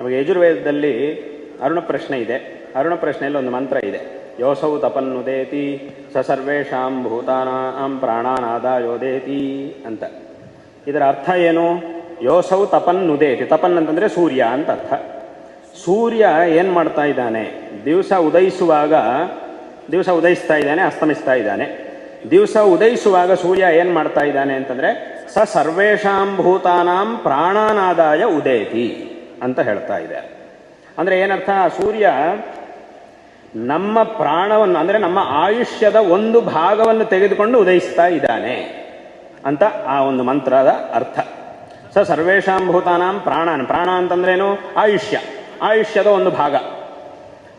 ನಮಗೆ ಯಜುರ್ವೇದದಲ್ಲಿ ಅರುಣ ಪ್ರಶ್ನೆ ಇದೆ. ಅರುಣ ಪ್ರಶ್ನೆಯಲ್ಲಿ ಒಂದು ಮಂತ್ರ ಇದೆ. ಯೋಸೌ ತಪನ್ನುದೇತಿ ಸ ಸರ್ವೇಷಾಂ ಭೂತಾನಾಂ ಪ್ರಾಣಾನಾದಾಯೋದೇತಿ ಅಂತ. ಇದರ ಅರ್ಥ ಏನು? ಯೋಸೌ ತಪನ್ನುದೇತಿ ತಪನ್ ಅಂತಂದರೆ ಸೂರ್ಯ ಅಂತ ಅರ್ಥ. ಸೂರ್ಯ ಏನು ಮಾಡ್ತಾ ಇದ್ದಾನೆ? ದಿವಸ ಉದಯಿಸುವಾಗ, ದಿವಸ ಉದಯಿಸ್ತಾ ಇದ್ದಾನೆ, ಅಸ್ತಮಿಸ್ತಾ ಇದ್ದಾನೆ. ದಿವಸ ಉದಯಿಸುವಾಗ ಸೂರ್ಯ ಏನು ಮಾಡ್ತಾ ಇದ್ದಾನೆ ಅಂತಂದರೆ, ಸ ಸರ್ವೇಷಾಂ ಭೂತಾನಾಂ ಪ್ರಾಣಾನಾದಾಯ ಉದೇತಿ. ಅಂತ ಹೇಳ್ತಾ ಇದೆ. ಅಂದ್ರೆ ಏನರ್ಥ? ಸೂರ್ಯ ನಮ್ಮ ಪ್ರಾಣವನ್ನು, ಅಂದ್ರೆ ನಮ್ಮ ಆಯುಷ್ಯದ ಒಂದು ಭಾಗವನ್ನು ತೆಗೆದುಕೊಂಡು ಉದಯಿಸ್ತಾ ಇದ್ದಾನೆ ಅಂತ ಆ ಒಂದು ಮಂತ್ರದ ಅರ್ಥ. ಸ ಸರ್ವೇಷಾಂ ಭೂತಾನಾಂ ಪ್ರಾಣಾನ್. ಪ್ರಾಣ ಅಂತಂದ್ರೇನು? ಆಯುಷ್ಯ. ಆಯುಷ್ಯದ ಒಂದು ಭಾಗ.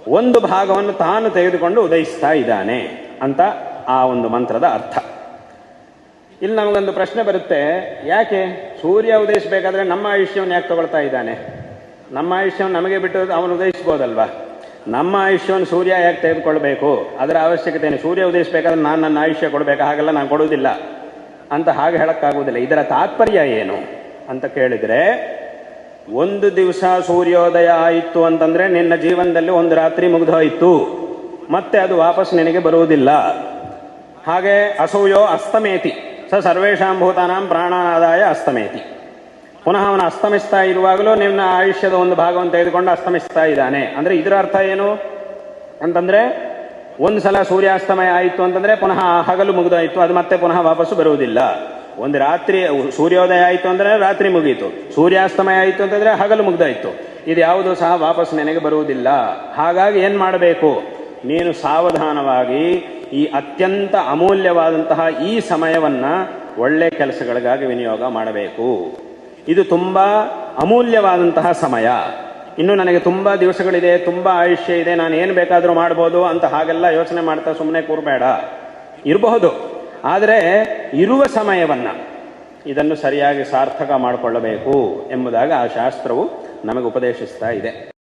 ಒಂದು ಭಾಗವನ್ನು ತಾನು ತೆಗೆದುಕೊಂಡು ಉದಯಿಸ್ತಾ ಇದ್ದಾನೆ ಅಂತ ಆ ಒಂದು ಮಂತ್ರದ ಅರ್ಥ. ಇಲ್ಲಿ ನಮಗೊಂದು ಪ್ರಶ್ನೆ ಬರುತ್ತೆ. ಯಾಕೆ? ಸೂರ್ಯ ಉದಯಿಸಬೇಕಾದ್ರೆ ನಮ್ಮ ಆಯುಷ್ಯವನ್ನು ಯಾಕೆ ತಗೊಳ್ತಾ ಇದ್ದಾನೆ? ನಮ್ಮ ಆಯುಷ್ಯವನ್ನು ನಮಗೆ ಬಿಟ್ಟು ಅವನು ಉದಯಿಸ್ಬೋದಲ್ವಾ? ನಮ್ಮ ಆಯುಷ್ಯವನ್ನು ಸೂರ್ಯ ಯಾಕೆ ತೆಗೆದುಕೊಳ್ಬೇಕು? ಅದರ ಅವಶ್ಯಕತೆ ಸೂರ್ಯ ಉದಯಿಸಬೇಕಾದ್ರೆ ನಾನು ನನ್ನ ಆಯುಷ್ಯ ಕೊಡಬೇಕು? ಹಾಗೆಲ್ಲ ನಾನು ಕೊಡುವುದಿಲ್ಲ. ಅಂತ ಹಾಗೆ ಹೇಳೋಕ್ಕಾಗುವುದಿಲ್ಲ. ಇದರ ತಾತ್ಪರ್ಯ ಏನು ಅಂತ ಕೇಳಿದರೆ, ಒಂದು ದಿವಸ ಸೂರ್ಯೋದಯ ಆಯಿತು ಅಂತಂದರೆ ನಿನ್ನ ಜೀವನದಲ್ಲಿ ಒಂದು ರಾತ್ರಿ ಮುಗಿದು ಹೋಯಿತು. ಮತ್ತೆ ಅದು ವಾಪಸ್ ನಿನಗೆ ಬರುವುದಿಲ್ಲ. ಹಾಗೆ ಅಸೂಯೋ ಅಸ್ತಮೇತಿ. ಸ ಸರ್ವೇಷಾಂ ಭೂತಾನಾಂ ಪ್ರಾಣಾದಾಯ ಅಸ್ತಮೇತಿ. ಪುನಃ ಅವನು ಅಸ್ತಮಿಸ್ತಾ ಇರುವಾಗಲೂ ನಿನ್ನ ಆಯುಷ್ಯದ ಒಂದು ಭಾಗವನ್ನು ತೆಗೆದುಕೊಂಡು ಅಸ್ತಮಿಸ್ತಾ ಇದ್ದಾನೆ. ಅಂದ್ರೆ ಇದರ ಅರ್ಥ ಏನು? ಅಂತಂದ್ರೆ, ಒಂದು ಸಲ ಸೂರ್ಯಾಸ್ತಮಯ ಆಯಿತು ಅಂತಂದ್ರೆ ಪುನಃ ಹಗಲು ಮುಗಿದಾಯಿತು, ಅದು ಮತ್ತೆ ಪುನಃ ವಾಪಸ್ಸು ಬರುವುದಿಲ್ಲ. ಒಂದು ರಾತ್ರಿ, ಸೂರ್ಯೋದಯ ಆಯಿತು ಅಂದರೆ ರಾತ್ರಿ ಮುಗಿಯಿತು ಸೂರ್ಯಾಸ್ತಮಯ ಆಯಿತು ಅಂತಂದ್ರೆ ಹಗಲು ಮುಗ್ದಾಯಿತು. ಇದು ಯಾವುದು ಸಹ ವಾಪಸ್ ನಿನಗೆ ಬರುವುದಿಲ್ಲ. ಹಾಗಾಗಿ ಏನು ಮಾಡಬೇಕು? ನೀನು ಸಾವಧಾನವಾಗಿ ಈ ಅತ್ಯಂತ ಅಮೂಲ್ಯವಾದಂತಹ ಈ ಸಮಯವನ್ನ ಒಳ್ಳೆ ಕೆಲಸಗಳಿಗಾಗಿ ವಿನಿಯೋಗ ಮಾಡಬೇಕು. ಇದು ತುಂಬ ಅಮೂಲ್ಯವಾದಂತಹ ಸಮಯ. ಇನ್ನು ನನಗೆ ತುಂಬ ದಿವಸಗಳಿದೆ, ತುಂಬ ಆಯುಷ್ಯ ಇದೆ, ನಾನು ಏನು ಬೇಕಾದರೂ ಮಾಡ್ಬೋದು ಅಂತ ಹಾಗೆಲ್ಲ ಯೋಚನೆ ಮಾಡ್ತಾ ಸುಮ್ಮನೆ ಕೂರಬೇಡ. ಇರಬಹುದು. ಆದರೆ ಇರುವ ಸಮಯವನ್ನು ಇದನ್ನು ಸರಿಯಾಗಿ ಸಾರ್ಥಕ ಮಾಡಿಕೊಳ್ಳಬೇಕು ಎಂಬುದಾಗಿ ಆ ಶಾಸ್ತ್ರವು ನಮಗೆ ಉಪದೇಶಿಸ್ತಾ ಇದೆ.